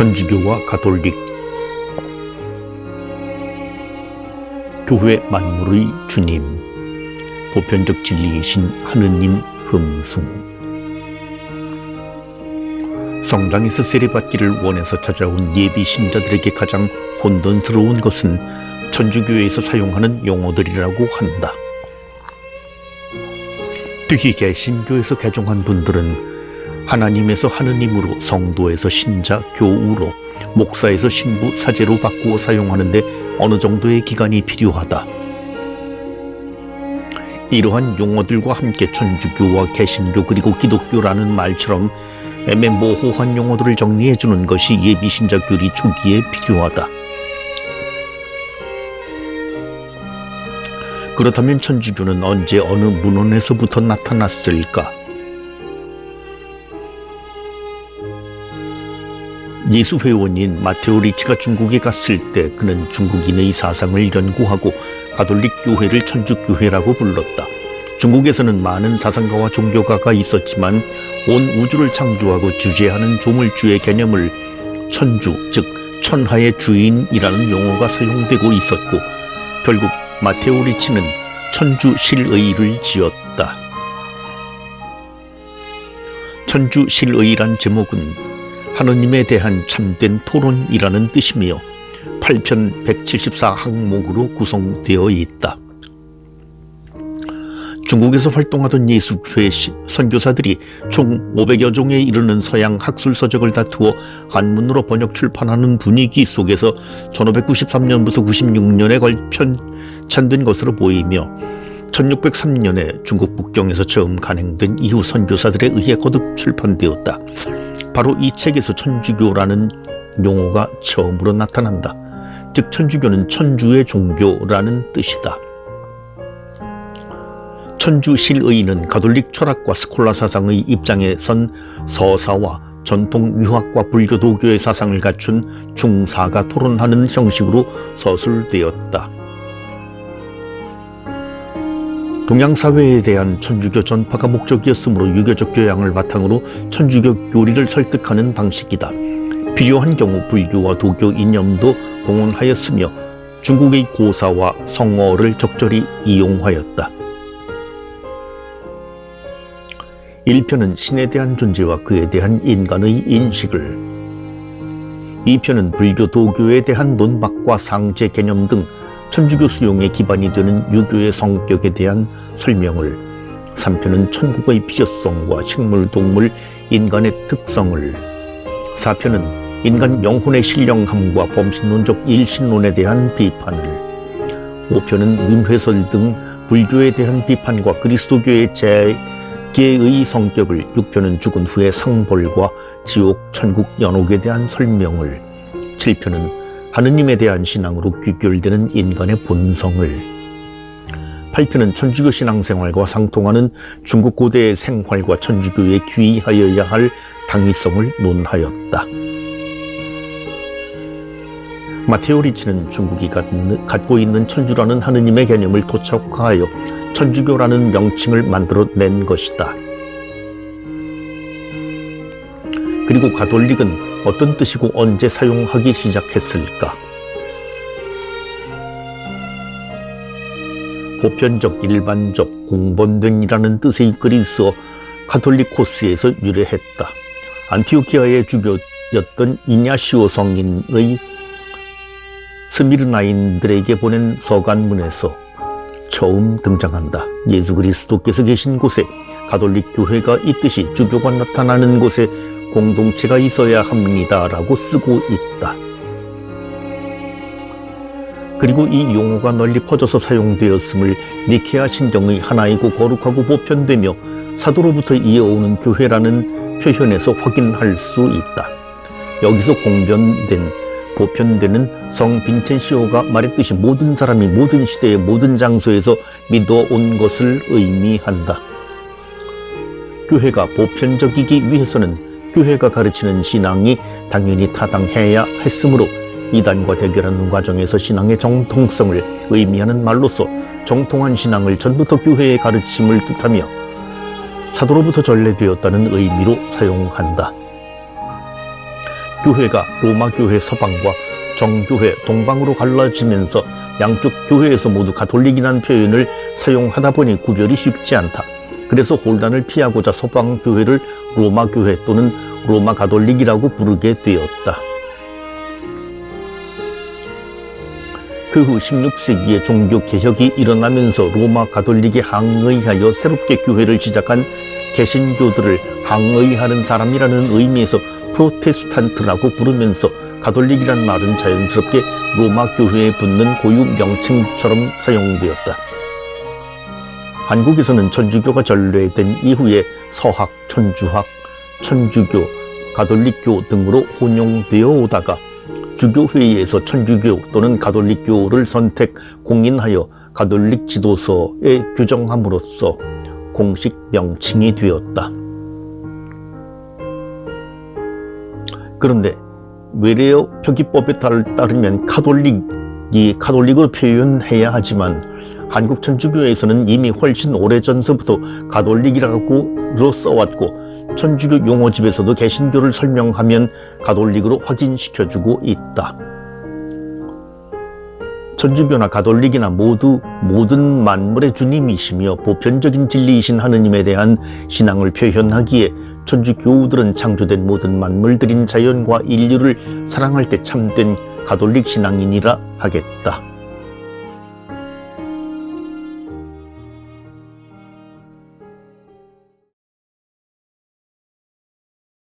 천주교와 가톨릭 교회 만물의 주님 보편적 진리이신 하느님 흠숭 성당에서 세례받기를 원해서 찾아온 예비 신자들에게 가장 혼돈스러운 것은 천주교에서 사용하는 용어들이라고 한다. 특히 개신교에서 개종한 분들은 하나님에서 하느님으로 성도에서 신자 교우로 목사에서 신부 사제로 바꾸어 사용하는데 어느 정도의 기간이 필요하다. 이러한 용어들과 함께 천주교와 개신교 그리고 기독교라는 말처럼 애매모호한 용어들을 정리해 주는 것이 예비 신자 교리 초기에 필요하다. 그렇다면 천주교는 언제 어느 문헌에서부터 나타났을까? 예수 회원인 마테오 리치가 중국에 갔을 때 그는 중국인의 사상을 연구하고 가톨릭 교회를 천주교회라고 불렀다. 중국에서는 많은 사상가와 종교가가 있었지만 온 우주를 창조하고 주재하는 조물주의 개념을 천주, 즉 천하의 주인이라는 용어가 사용되고 있었고 결국 마테오 리치는 천주 실의를 지었다. 천주 실의란 제목은 하느님에 대한 참된 토론이라는 뜻이며 8편 174 항목으로 구성되어 있다. 중국에서 활동하던 예수교회 선교사들이 총 500여 종에 이르는 서양 학술 서적을 다투어 한문으로 번역 출판하는 분위기 속에서 1593년부터 96년에 걸편 찬된 것으로 보이며 1603년에 중국 북경에서 처음 간행된 이후 선교사들에 의해 거듭 출판되었다. 바로 이 책에서 천주교라는 용어가 처음으로 나타난다. 즉 천주교는 천주의 종교라는 뜻이다. 천주 실의는 가톨릭 철학과 스콜라 사상의 입장에 선 서사와 전통 유학과 불교 도교의 사상을 갖춘 중사가 토론하는 형식으로 서술되었다. 동양 사회에 대한 천주교 전파가 목적이었으므로 유교적 교양을 바탕으로 천주교 교리를 설득하는 방식이다. 필요한 경우 불교와 도교 이념도 동원하였으며 중국의 고사와 성어를 적절히 이용하였다. 1편은 신에 대한 존재와 그에 대한 인간의 인식을 2편은 불교 도교에 대한 논박과 상제 개념 등 천주교 수용의 기반이 되는 유교의 성격에 대한 설명을 3편은 천국의 필요성과 식물, 동물, 인간의 특성을 4편은 인간 영혼의 신령함과 범신론적 일신론에 대한 비판을 5편은 민회설 등 불교에 대한 비판과 그리스도교의 재계의 성격을 6편은 죽은 후의 상벌과 지옥, 천국, 연옥에 대한 설명을 7편은 하느님에 대한 신앙으로 귀결되는 인간의 본성을 8편은 천주교 신앙생활과 상통하는 중국 고대의 생활과 천주교에 귀의하여야 할 당위성을 논하였다. 마테오 리치는 중국이 갖고 있는 천주라는 하느님의 개념을 도착하여 천주교라는 명칭을 만들어낸 것이다. 그리고 가톨릭은 어떤 뜻이고 언제 사용하기 시작했을까? 보편적, 일반적, 공본된이라는 뜻의 그리스어 카톨리코스에서 유래했다. 안티오키아의 주교였던 이냐시오 성인의 스미르나인들에게 보낸 서간문에서 처음 등장한다. 예수 그리스도께서 계신 곳에 가톨릭 교회가 있듯이 주교가 나타나는 곳에 공동체가 있어야 합니다 라고 쓰고 있다. 그리고 이 용어가 널리 퍼져서 사용되었음을 니케아 신경의 하나이고 거룩하고 보편되며 사도로부터 이어오는 교회라는 표현에서 확인할 수 있다. 여기서 공변된 보편되는 성 빈첸시오가 말했듯이 모든 사람이 모든 시대의 모든 장소에서 믿어온 것을 의미한다. 교회가 보편적이기 위해서는 교회가 가르치는 신앙이 당연히 타당해야 했으므로 이단과 대결하는 과정에서 신앙의 정통성을 의미하는 말로서 정통한 신앙을 전부터 교회의 가르침을 뜻하며 사도로부터 전래되었다는 의미로 사용한다. 교회가 로마 교회 서방과 정교회 동방으로 갈라지면서 양쪽 교회에서 모두 가톨릭이라는 표현을 사용하다 보니 구별이 쉽지 않다. 그래서 혼란을 피하고자 서방 교회를 로마 교회 또는 로마 가톨릭이라고 부르게 되었다. 그 후 16세기에 종교 개혁이 일어나면서 로마 가톨릭에 항의하여 새롭게 교회를 시작한 개신교들을 항의하는 사람이라는 의미에서 프로테스탄트라고 부르면서 가톨릭이란 말은 자연스럽게 로마 교회에 붙는 고유 명칭처럼 사용되었다. 한국에서는 천주교가 전래된 이후에 서학, 천주학, 천주교, 가톨릭교 등으로 혼용되어 오다가 주교회의에서 천주교 또는 가톨릭교를 선택 공인하여 가톨릭 지도서에 규정함으로써 공식 명칭이 되었다. 그런데 외래어 표기법에 따르- 따르면 카톨릭이 카톨릭으로 표현해야 하지만 한국 천주교에서는 이미 훨씬 오래전서부터 가톨릭이라고 써왔고 천주교 용어집에서도 개신교를 설명하면 가톨릭으로 확인시켜주고 있다. 천주교나 가톨릭이나 모두 모든 만물의 주님이시며 보편적인 진리이신 하느님에 대한 신앙을 표현하기에 천주교우들은 창조된 모든 만물들인 자연과 인류를 사랑할 때 참된 가톨릭 신앙인이라 하겠다.